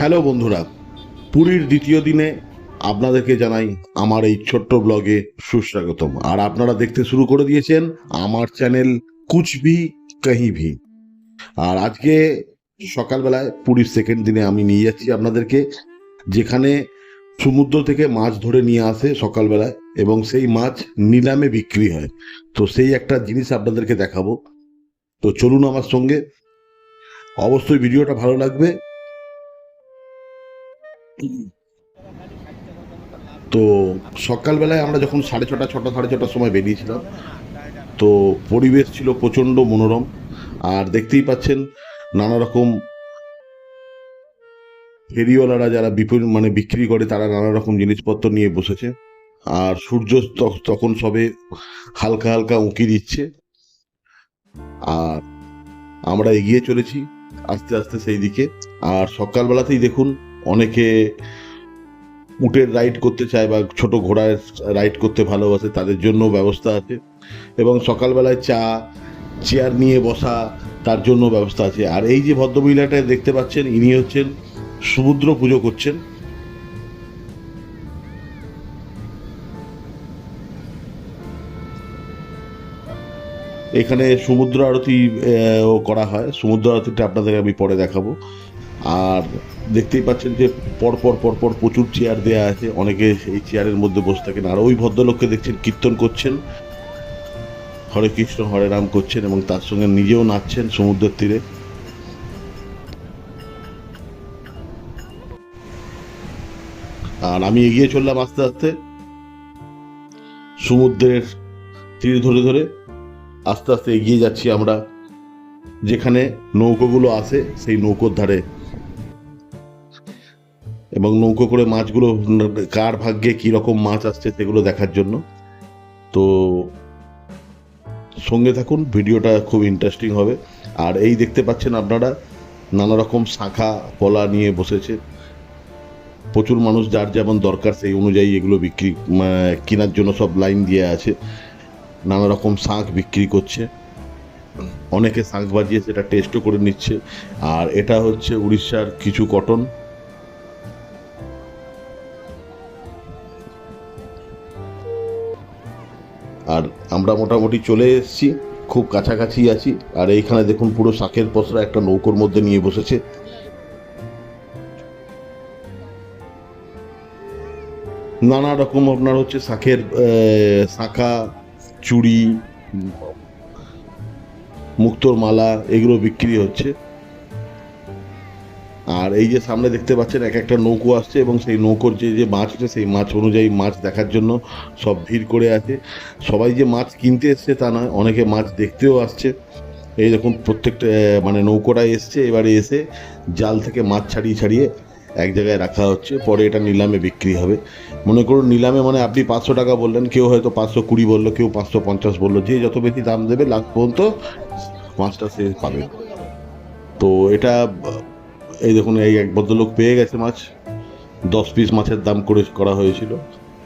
Hello বন্ধুরা, পুরীর দ্বিতীয় দিনে আপনাদেরকে জানাই আমার এই ছোট্ট ব্লগে সুস্বাগতম। আর আপনারা দেখতে শুরু করে দিয়েছেন আমার চ্যানেল কুচভি কাহি ভি। আর আজকে সকালবেলায় পুরীর সেকেন্ড দিনে আমি নিয়ে যাচ্ছি আপনাদেরকে, যেখানে সমুদ্র থেকে মাছ ধরে নিয়ে আসে সকালবেলায় এবং সেই মাছ নিলামে বিক্রি হয়। তো সেই একটা জিনিস আপনাদেরকে দেখাবো। তো চলুন আমার সঙ্গে। অবশ্যই ভিডিওটা ভালো লাগবে। তো সকালবেলায় আমরা যখন সাড়ে ছটা ছটা, সাড়ে ছটার সময় বেরিয়েছিলাম, তো পরিবেশ ছিল প্রচণ্ড মনোরম। আর দেখতেই পাচ্ছেন, নানা রকম ফেরিওয়ালারা যারা বিপণ মানে বিক্রি করে, তারা নানা রকম জিনিসপত্র নিয়ে বসেছে। আর সূর্য তখন সবে হালকা হালকা উঁকি দিচ্ছে। আর আমরা এগিয়ে চলেছি আস্তে আস্তে সেই দিকে। আর সকালবেলাতেই দেখুন অনেকে উটের রাইড করতে চায় বা ছোট ঘোড়ার রাইড করতে ভালোবাসে, তাদের জন্য ব্যবস্থা আছে। এবং সকালবেলায় চা চেয়ার নিয়ে বসা, তার জন্য ব্যবস্থা আছে। আর এই যে ভদ্রমহিলাটা দেখতে পাচ্ছেন, ইনি হচ্ছেন সমুদ্র পুজো করছেন। এখানে সমুদ্র আরতি করা হয়। সমুদ্র আরতিটা আপনাদের আমি পরে দেখাবো। আর দেখতেই পাচ্ছেন যে পরপর পরপর প্রচুর চেয়ার দেয়া আছে। অনেকে এই চেয়ারের মধ্যে বসে থাকেন। আর ওই ভদ্রলোককে দেখছেন, কীর্তন করছেন। হরে কৃষ্ণ, হরে রাম করছেন এবং তার সঙ্গে নিজেও নাচছেন সমুদ্রের তীরে। আর আমি এগিয়ে চললাম আস্তে আস্তে সমুদ্রের তীর ধরে ধরে। আস্তে আস্তে এগিয়ে যাচ্ছি আমরা। যেখানে নৌকোগুলো আসে সেই নৌকোর ধারে এবং নৌকো করে মাছগুলো কার ভাগ্যে কি রকম মাছ আসছে সেগুলো দেখার জন্য। তো সঙ্গে থাকুন, ভিডিওটা খুব ইন্টারেস্টিং হবে। আর এই দেখতে পাচ্ছেন আপনারা, নানা রকম শাখা, কলা নিয়ে বসেছে। প্রচুর মানুষ যার যেমন দরকার সেই অনুযায়ী এগুলো বিক্রি কেনার জন্য সব লাইন দিয়ে আছে। নানা রকম শাঁখ বিক্রি করছে। অনেকে শাঁখ বাজিয়ে সেটা টেস্টও করে নিচ্ছে। আর এটা হচ্ছে উড়িষ্যার কিছু কটন আর আমরা মোটামুটি চলে এসেছি খুব কাছাকাছি আছি। আর এইখানে দেখুন পুরো শাকের পসরা একটা নৌকোর মধ্যে নিয়ে বসেছে। নানা রকম আপনার হচ্ছে আহ, শাঁখা চুড়ি মুক্তোর মালা এগুলো বিক্রি হচ্ছে। আর এই যে সামনে দেখতে পাচ্ছেন এক একটা নৌকো আসছে এবং সেই নৌকোর যে যে মাছ আছে, সেই মাছ অনুযায়ী মাছ দেখার জন্য সব ভিড় করে আছে। সবাই যে মাছ কিনতে এসছে তা নয়, অনেকে মাছ দেখতেও আসছে। এই দেখুন প্রত্যেকটা মানে নৌকোটা এসছে, এবারে এসে জাল থেকে মাছ ছাড়িয়ে ছাড়িয়ে এক জায়গায় রাখা হচ্ছে, পরে এটা নিলামে বিক্রি হবে। মনে করুন নিলামে মানে আপনি পাঁচশো টাকা বললেন, কেউ হয়তো পাঁচশো কুড়ি বলল, কেউ পাঁচশো পঞ্চাশ বলল, যে যত বেশি দাম দেবে লাস্ট পর্যন্ত মাছটা সে পাবে। তো এটা এই দেখুন, এই এক ভদ্রলোক পেয়ে গেছে মাছ। দশ পিস মাছের দাম করে করা হয়েছিল।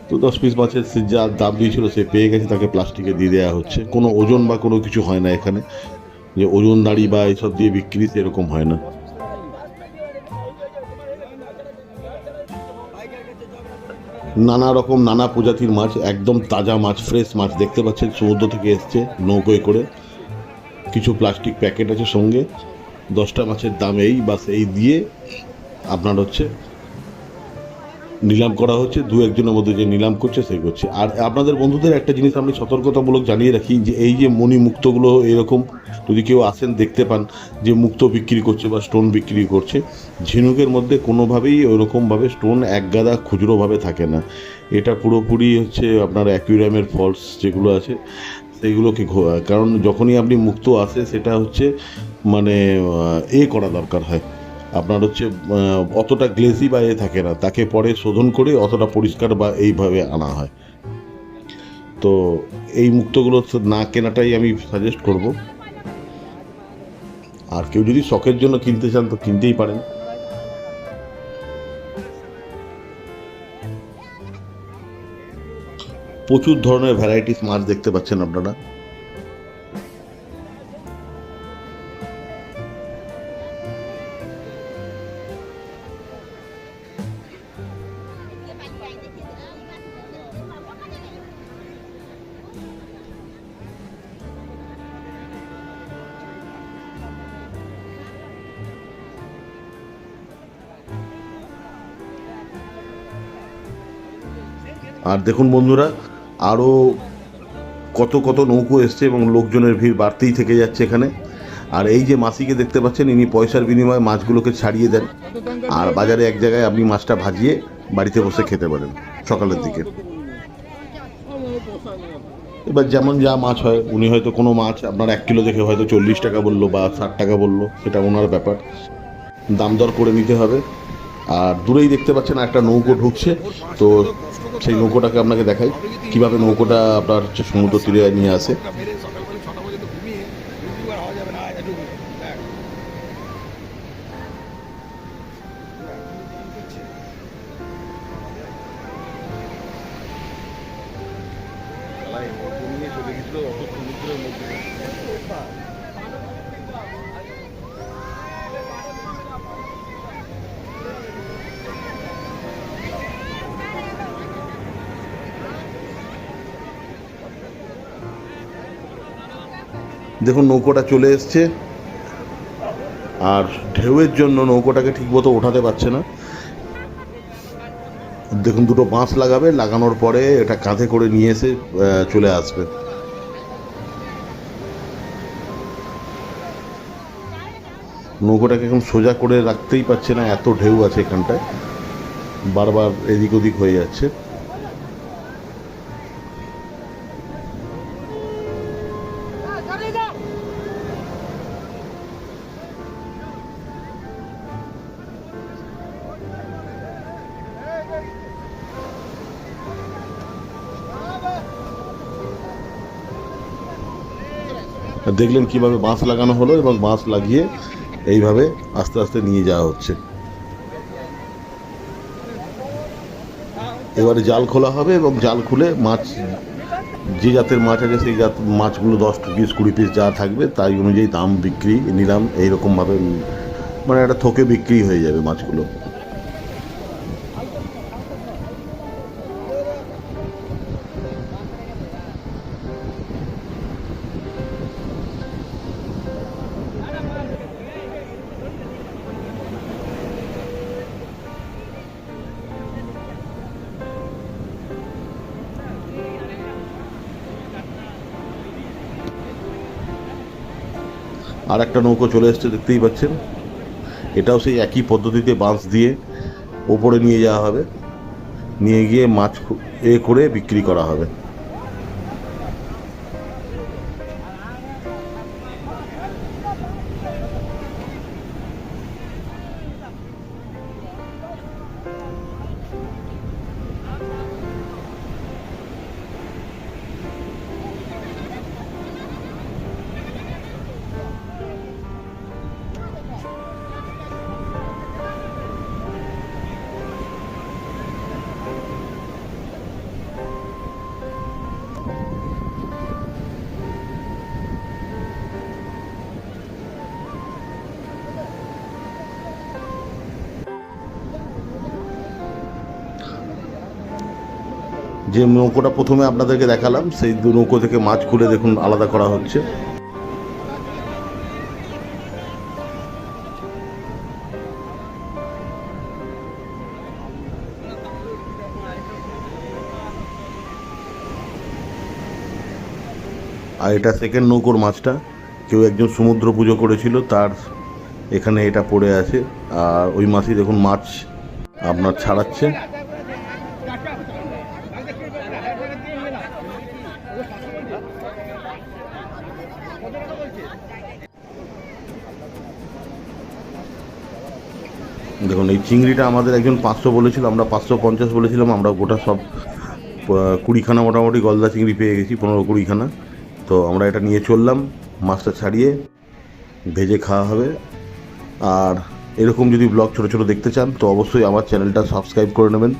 তো দশ পিস মাছের যা দাম দিয়েছিল, সে পেয়ে গেছে, তাকে প্লাস্টিকে দিয়ে দেওয়া হচ্ছে। কোনো ওজন বা কোনো কিছু হয় না এখানে। যে ওজন দাড়ি বা এইসব দিয়ে বিক্রি সেরকম হয় না। নানা রকম, নানা প্রজাতির মাছ, একদম তাজা মাছ ফ্রেশ মাছ দেখতে পাচ্ছেন। সমুদ্র থেকে এসছে নৌকোয় করে। কিছু প্লাস্টিক প্যাকেট আছে সঙ্গে। দশটা মাছের দাম এই বাস এই দিয়ে আপনার হচ্ছে নিলাম করা হচ্ছে, দু একজনের মধ্যে যে নিলাম করছে সেই করছে। আর আপনাদের বন্ধুদের একটা জিনিস আমি সতর্কতামূলক জানিয়ে রাখি, যে এই যে মণি মুক্তগুলো এরকম, যদি কেউ আসেন দেখতে পান যে মুক্ত বিক্রি করছে বা স্টোন বিক্রি করছে, ঝিনুকের মধ্যে কোনোভাবেই ওরকমভাবে স্টোন এক গাদা খুচরোভাবে থাকে না। এটা পুরোপুরি হচ্ছে আপনার অ্যাকুইরামের ফলস যেগুলো আছে সেইগুলোকে কারণ যখনই আপনি মুক্ত আসে, সেটা হচ্ছে মানে এ করা দরকার হয়। আপনার হচ্ছে অতটা গ্লেসি বা এ থাকে না। তাকে পরে শোধন করে অতটা পরিষ্কার বা এইভাবে আনা হয়। তো এই মুক্তগুলো না কেনাটাই আমি সাজেস্ট করব। আর কেউ যদি শখের জন্য কিনতে চান, তো কিনতেই পারেন। প্রচুর ধরনের ভ্যারাইটিস মাছ দেখতে পাচ্ছেন আপনারা। আর দেখুন বন্ধুরা আরও কত কত নৌকো এসছে এবং লোকজনের ভিড় বাড়তেই থেকে যাচ্ছে এখানে। আর এই যে মাসিকে দেখতে পাচ্ছেন, ইনি পয়সার বিনিময়ে মাছগুলোকে ছাড়িয়ে দেন। আর বাজারে এক জায়গায় আপনি মাছটা ভাজিয়ে বাড়িতে বসে খেতে পারেন, সকালের দিকে। এবার যেমন যা মাছ হয়, উনি হয়তো কোনো মাছ, আপনার এক কিলো দেখে হয়তো চল্লিশ টাকা বলল বা ষাট টাকা বলল, সেটা ওনার ব্যাপার। দাম দর করে নিতে হবে। আর দূরেই দেখতে পাচ্ছেন একটা নৌকো ঢুকছে, তো সেই নৌকোটাকে আপনাকে দেখাই। কীভাবে নৌকোটা আপনার হচ্ছে সমুদ্র তীরে নিয়ে আসে। পর্যন্ত ঘুমিয়ে ঘুমিয়ে আর হওয়া যাবে না এটুকু দেখ দেখুন, নৌকোটা চলে এসছে। আর ঢেউয়ের জন্য নৌকোটাকে ঠিকমতো ওঠাতে পারছে না। দেখুন, দুটো বাঁশ লাগাবে, লাগানোর পরে এটা কাঁধে করে নিয়ে এসে চলে আসবে। নৌকোটাকে এখন সোজা করে রাখতেই পারছে না, এত ঢেউ আছে এখানটায়। বারবার এদিক ওদিক হয়ে যাচ্ছে। দেখলেন কীভাবে বাঁশ লাগানো হলো এবং বাঁশ লাগিয়ে এইভাবে আস্তে আস্তে নিয়ে যাওয়া হচ্ছে। এবারে জাল খোলা হবে এবং জাল খুলে মাছ, যে জাতের মাছ আছে সেই জাত মাছগুলো দশ পিস, কুড়ি পিস যা থাকবে তাই অনুযায়ী দাম বিক্রি নিলাম, এইরকমভাবে মানে একটা থোকে বিক্রি হয়ে যাবে মাছগুলো। আর একটা নৌকো চলে এসছে, দেখতেই পাচ্ছেন। এটাও সেই একই পদ্ধতিতে বাঁশ দিয়ে ওপরে নিয়ে যাওয়া হবে। নিয়ে গিয়ে মাছ এ করে বিক্রি করা হবে। যে নৌকোটা প্রথমে আপনাদেরকে দেখালাম, সেই নৌকো থেকে মাছ খুলে দেখুন, আলাদা করা হচ্ছে। আর এটা সেকেন্ড নৌকোর মাছটা। কেউ একজন সমুদ্র পুজো করেছিল, তার এখানে এটা পড়ে আছে। আর ওই মাছই দেখুন, মাছ আপনার ছাড়াচ্ছে। দেখুন, এই চিংড়িটা আমাদের একজন পাঁচশো বলেছিল, আমরা পাঁচশো পঞ্চাশ বলেছিলাম, আমরা গোটা সব কুড়িখানা মোটামুটি গলদা চিংড়ি পেয়ে গেছি, পনেরো কুড়িখানা তো আমরা এটা নিয়ে চললাম, মাছটা ছাড়িয়ে ভেজে খাওয়া হবে আর এরকম যদি ব্লগ ছোটো ছোটো দেখতে চান, তো অবশ্যই আমার চ্যানেলটা সাবস্ক্রাইব করে নেবেন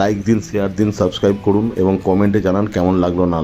লাইক দিন, শেয়ার দিন, সাবস্ক্রাইব করুন এবং কমেন্টে জানান কেমন লাগল, না।